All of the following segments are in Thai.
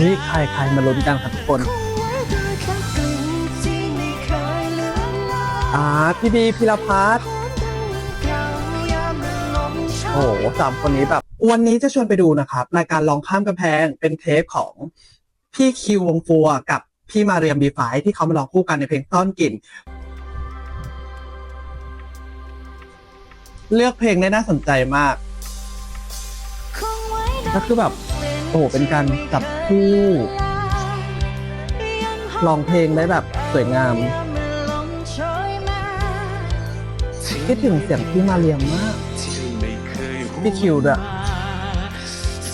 นี่ใครใครมาลุ้นกันครับทุกคนอ่าพี่บีพิรพัฒน์โอ้โหสามคนนี้แบบ วันนี้จะชวนไปดูนะครับรายการลองข้ามกำแพงเป็นเทปของพี่คิววงฟัวกับพี่มาเรียมบีไฟที่เขามาลองคู่กันในเพลงซ่อนกลิ่น เลือกเพลงได้น่าสนใจมากก็คือแบบ โอ้โหเป็นการจับคู่ร้องเพลงได้แบบสวยงาม คิดถึงเสียงพี่มาเรียมมากพี่คิวด้วย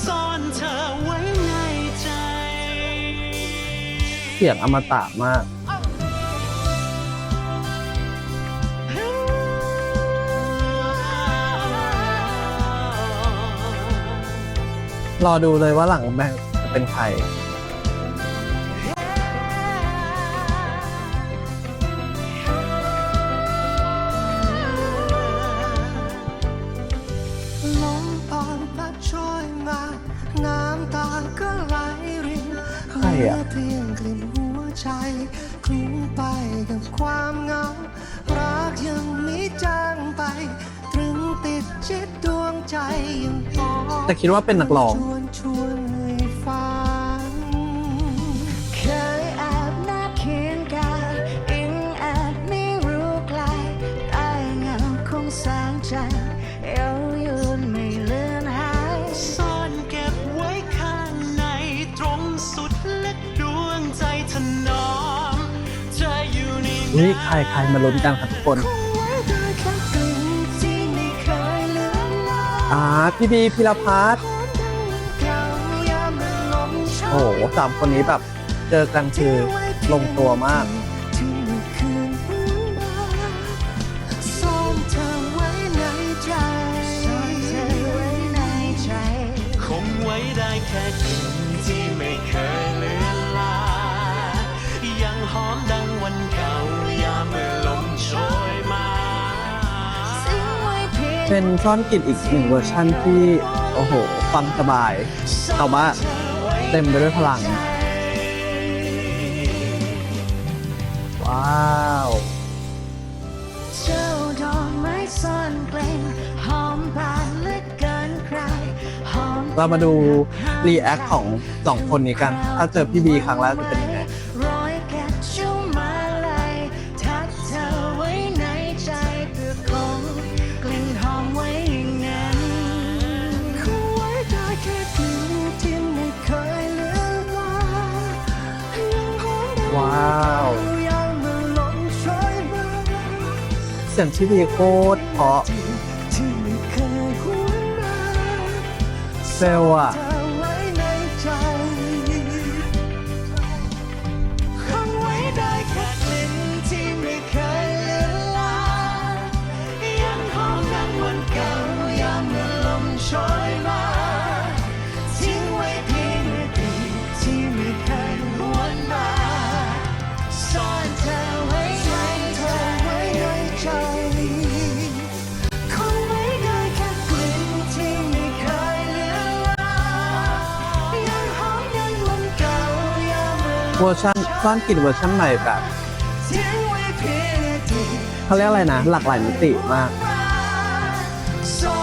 ซ่อนเธอไว้ในใจเสียงอมตะมาก รอดูเลยว่าหลังแบงจะเป็นใคร ลมอ่อนพัดช่วยมา น้ำตาก็ไหลรินใครอะเหลืเพียงกลิ่นหัวใจคลุ้งไปกับความเหงา แต่คิดว่าเป็นนักร้องชวนชวนให้ฟังเคยแอบนับเคียงกายอิงแอบไม่รู้ไกลใต้เงาของแสงจันทร์เอวยืนไม่เลือนหายซ่อนเก็บไว้ข้างในตรงสุดและดวงใจถนอมเธออยู่ในนี่ใครใครมาลุ้นกันครับทุกคน อ่าพี่บีพิรพัฒน์เก่ายามมันลมโชโอ้โหสามคนนี้แบบเจอกันคือลงตัวมากที่ไม่คืนหวนมาซ่อนเธอไว้ในใจซ่อนเธอไว้ในใจคงไว้ได้แค่กลิ่นที่ไม่เคยเลือนลางยังหอมดังวันเก่ายามเมื่อ เป็นซ่อนกลิ่นอีกหนึ่งเวอร์ชั่นที่โอ้โหฟังสบาย แต่ว่าเต็มไปด้วยพลัง ว้าวเจ้าดอกไม้ซ่อนกลิ่นหอมบานเลือเกินใครเรามาดูรีแอคของสองคนนี้กัน ถ้าเจอพี่บีครั้งแรกจะเป็น ว้าวเสียงชิวีโคตรเพราะเซลอะ ใจคงไว้ได้แค่กลิ่นที่ไม่เคยเลือนลางยังหอมยังวันเก่ายามเมื่อเวอร์ชันซ่อนกลิ่นเวอร์ชันใหม่แบบทิ้งไว้เพียงอดีตเขาเรียกอะไรนะ หลากหลายมิติมากไว้